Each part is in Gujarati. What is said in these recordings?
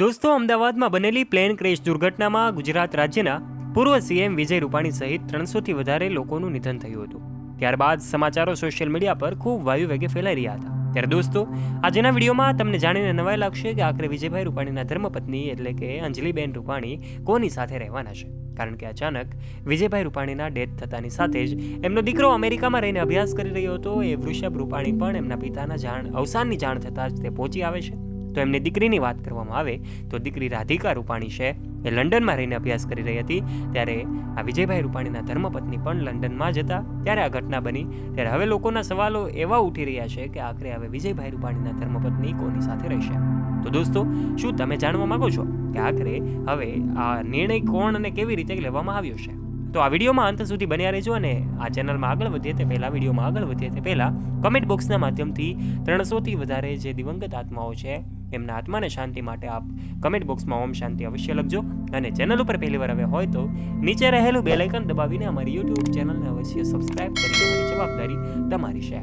દોસ્તો, અમદાવાદમાં બનેલી પ્લેન ક્રેશ દુર્ઘટનામાં ગુજરાત રાજ્યના પૂર્વ સીએમ વિજય રૂપાણી સહિત ત્રણસોથી વધારે લોકોનું નિધન થયું હતું. ત્યારબાદ સમાચારો સોશિયલ મીડિયા પર ખૂબ વાયુ વેગે ફેલાઈ રહ્યા હતા. ત્યારે દોસ્તો, આજના વિડીયોમાં તમને જાણીને નવાઈ લાગશે કે આખરે વિજયભાઈ રૂપાણીના ધર્મપત્ની એટલે કે અંજલિબેન રૂપાણી કોની સાથે રહેવાના છે. કારણ કે અચાનક વિજયભાઈ રૂપાણીના ડેથ થતાની સાથે જ એમનો દીકરો અમેરિકામાં રહીને અભ્યાસ કરી રહ્યો હતો. એ વૃષભ રૂપાણી પણ એમના પિતાના જાણ અવસાનની જાણ થતાં જ તે પહોંચી આવે છે. તો એમની દીકરીની વાત કરવામાં આવે તો દીકરી રાધિકા રૂપાણી છે. એ લંડનમાં રહીને અભ્યાસ કરી રહી હતી. ત્યારે આ વિજયભાઈ રૂપાણીના ધર્મપત્ની પણ લંડનમાં જ હતા. ત્યારે આ ઘટના બની. ત્યારે હવે લોકોના સવાલો એવા ઉઠી રહ્યા છે કે આખરે હવે વિજયભાઈ રૂપાણીના ધર્મપત્ની કોની સાથે રહેશે? તો દોસ્તો, શું તમે જાણવા માગો છો કે આખરે હવે આ નિર્ણય કોણ અને કેવી રીતે લેવામાં આવ્યો છે? તો આ વિડીયોમાં અંત સુધી બન્યા રહેજો અને આ ચેનલમાં આગળ વધીએ તે પહેલાં, વિડીયોમાં આગળ વધીએ તે પહેલાં, કમેન્ટ બોક્સના માધ્યમથી ત્રણસોથી વધારે જે દિવંગત આત્માઓ છે એમના આત્માને શાંતિ માટે આપ કમેન્ટ બોક્સમાં ઓમ શાંતિ અવશ્ય લખજો. અને ચેનલ ઉપર પહેલીવાર હવે હોય તો નીચે રહેલું બેલ આઇકન દબાવીને અમારી યુટ્યુબ ચેનલને અવશ્ય સબસ્ક્રાઇબ કરી દેવાની જવાબદારી તમારી છે.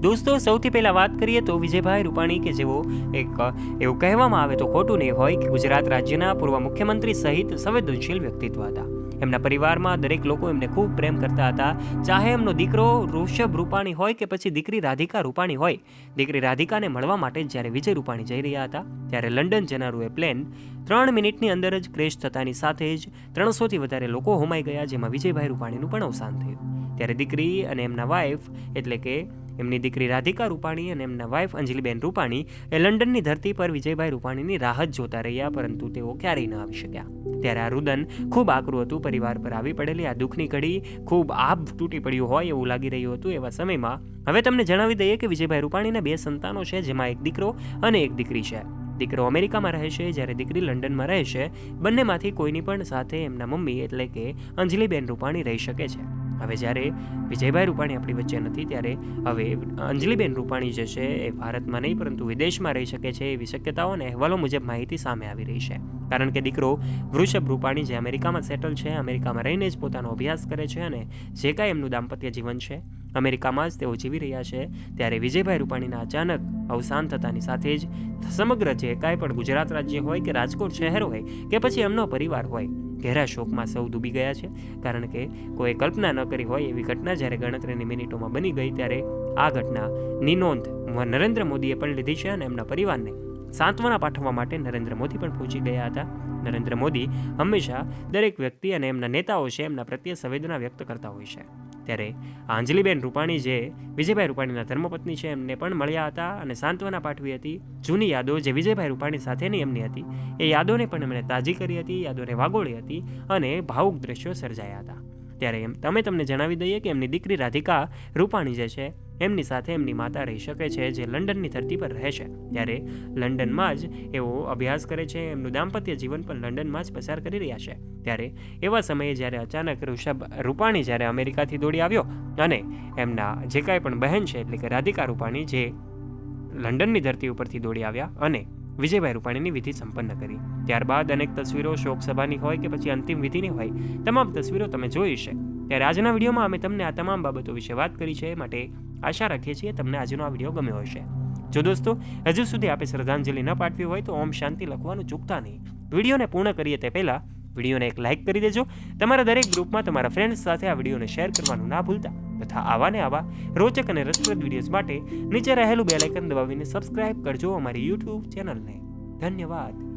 દોસ્તો, સૌથી પહેલાં વાત કરીએ તો વિજયભાઈ રૂપાણી કે જેઓ એક, એવું કહેવામાં આવે તો ખોટું નહીં હોય કે ગુજરાત રાજ્યના પૂર્વ મુખ્યમંત્રી સહિત સંવેદનશીલ વ્યક્તિત્વ હતા. એમના પરિવારમાં દરેક લોકો એમને ખૂબ પ્રેમ કરતા હતા. ચાહે એમનો દીકરો ઋષભ રૂપાણી હોય કે પછી દીકરી રાધિકા રૂપાણી હોય, દીકરી રાધિકાને મળવા માટે જ્યારે વિજય રૂપાણી જઈ રહ્યા હતા, ત્યારે લંડન જનારું એ પ્લેન ત્રણ મિનિટની અંદર જ ક્રેશ થતાની સાથે જ ત્રણસોથી વધારે લોકો હોમાઈ ગયા, જેમાં વિજયભાઈ રૂપાણીનું પણ અવસાન થયું. ત્યારે દીકરી અને એમના વાઇફ એટલે કે એમની દીકરી રાધિકા રૂપાણી અને એમના વાઇફ અંજલિબેન રૂપાણી એ લંડનની ધરતી પર વિજયભાઈ રૂપાણીની રાહત જોતા રહ્યા, પરંતુ તેઓ ક્યારેય ન આવી શક્યા. ત્યારે આ રુદન ખૂબ આકરું હતું, પરિવાર પર આવી પડેલી આ દુઃખની કડી ખૂબ આભ તૂટી પડ્યું હોય એવું લાગી રહ્યું હતું એવા સમયમાં. હવે તમને જણાવી દઈએ કે વિજયભાઈ રૂપાણીના બે સંતાનો છે, જેમાં એક દીકરો અને એક દીકરી છે. દીકરો અમેરિકામાં રહે છે, જ્યારે દીકરી લંડનમાં રહે છે. બંનેમાંથી કોઈની પણ સાથે એમના મમ્મી એટલે કે અંજલિબેન રૂપાણી રહી શકે છે. હવે જ્યારે વિજયભાઈ રૂપાણી આપણી વચ્ચે નથી, ત્યારે હવે અંજલિબેન રૂપાણી જે છે એ ભારતમાં નહીં, પરંતુ વિદેશમાં રહી શકે છે એવી શક્યતાઓ અને અહેવાલો મુજબ માહિતી સામે આવી રહી છે. કારણ કે દીકરો વૃષભ રૂપાણી જે અમેરિકામાં સેટલ છે, અમેરિકામાં રહીને જ પોતાનો અભ્યાસ કરે છે અને જે કાંઈ એમનું દાંપત્ય જીવન છે, અમેરિકામાં જ તેઓ જીવી રહ્યા છે, ત્યારે વિજયભાઈ રૂપાણીના અચાનક અવસાન થતાની સાથે જ સમગ્ર જે કાંઈ પણ ગુજરાત રાજ્ય હોય કે રાજકોટ શહેર હોય કે પછી એમનો પરિવાર હોય ઘેરા શોકમાં સૌ ડૂબી ગયા છે. કારણ કે કોઈ કલ્પના ન કરી હોય એવી ઘટના જ્યારે ગણતરીની મિનિટોમાં બની ગઈ ત્યારે આ ઘટનાની નોંધ નરેન્દ્ર મોદીએ પણ લીધી છે અને એમના પરિવારને સાંત્વના પાઠવવા માટે નરેન્દ્ર મોદી પણ પહોંચી ગયા હતા. નરેન્દ્ર મોદી હંમેશા દરેક વ્યક્તિ અને એમના નેતાઓ છે એમના પ્રત્યે સંવેદના વ્યક્ત કરતા હોય છે. ત્યારે આ અંજલિબેન રૂપાણી જે વિજયભાઈ રૂપાણીના ધર્મપત્ની છે, એમને પણ મળ્યા હતા અને સાંત્વના પાઠવી હતી જૂની યાદો જે વિજયભાઈ રૂપાણી સાથેની એમની હતી. એ યાદોને પણ એમણે તાજી કરી હતી, યાદોને વાગોળી હતી અને ભાવુક દ્રશ્યો સર્જાયા હતા. ત્યારે એમ તમે તમને જણાવી દઈએ કે એમની દીકરી રાધિકા રૂપાણી જે છે, એમની સાથે એમની માતા રહી શકે છે જે લંડનની ધરતી પર રહે છે. ત્યારે લંડનમાં જ એઓ અભ્યાસ કરે છે, એમનું દાંપત્ય જીવન પણ લંડનમાં જ પસાર કરી રહ્યા છે. ત્યારે એવા સમયે જ્યારે અચાનક ઋષભ રૂપાણી જ્યારે અમેરિકાથી દોડી આવ્યો અને એમના જે કાંઈ પણ બહેન છે, એટલે કે રાધિકા રૂપાણી જે લંડનની ધરતી ઉપરથી દોડી આવ્યા અને વિજયભાઈ રૂપાણીની વિધિ સંપન્ન કરી. ત્યારબાદ અનેક તસવીરો શોકસભાની હોય કે પછી અંતિમ વિધિની હોય, તમામ તસવીરો તમે જોઈ છે. ત્યારે આજના વિડીયોમાં અમે તમને આ તમામ બાબતો વિશે વાત કરી છે માટે આશા રાખીએ છીએ તમને આજનો આ વીડિયો ગમ્યો હશે. જો દોસ્તો, હજુ સુધી આપે શ્રદ્ધાંજલિ ન પાઠવી હોય તો ઓમ શાંતિ લખવાનું ચૂકતા નહીં. વિડીયોને પૂર્ણ કરીએ તે પહેલાં વિડીયોને એક લાઇક કરી દેજો. તમારા દરેક ગ્રુપમાં તમારા ફ્રેન્ડ્સ સાથે આ વિડીયોને શેર કરવાનું ના ભૂલતા. તથા આવા ને આવા રોચક અને રસપ્રદ વિડીયોઝ માટે નીચે રહેલું બેલ આઇકન દબાવીને સબસ્ક્રાઇબ કરજો અમારી યુટ્યુબ ચેનલને ધન્યવાદ.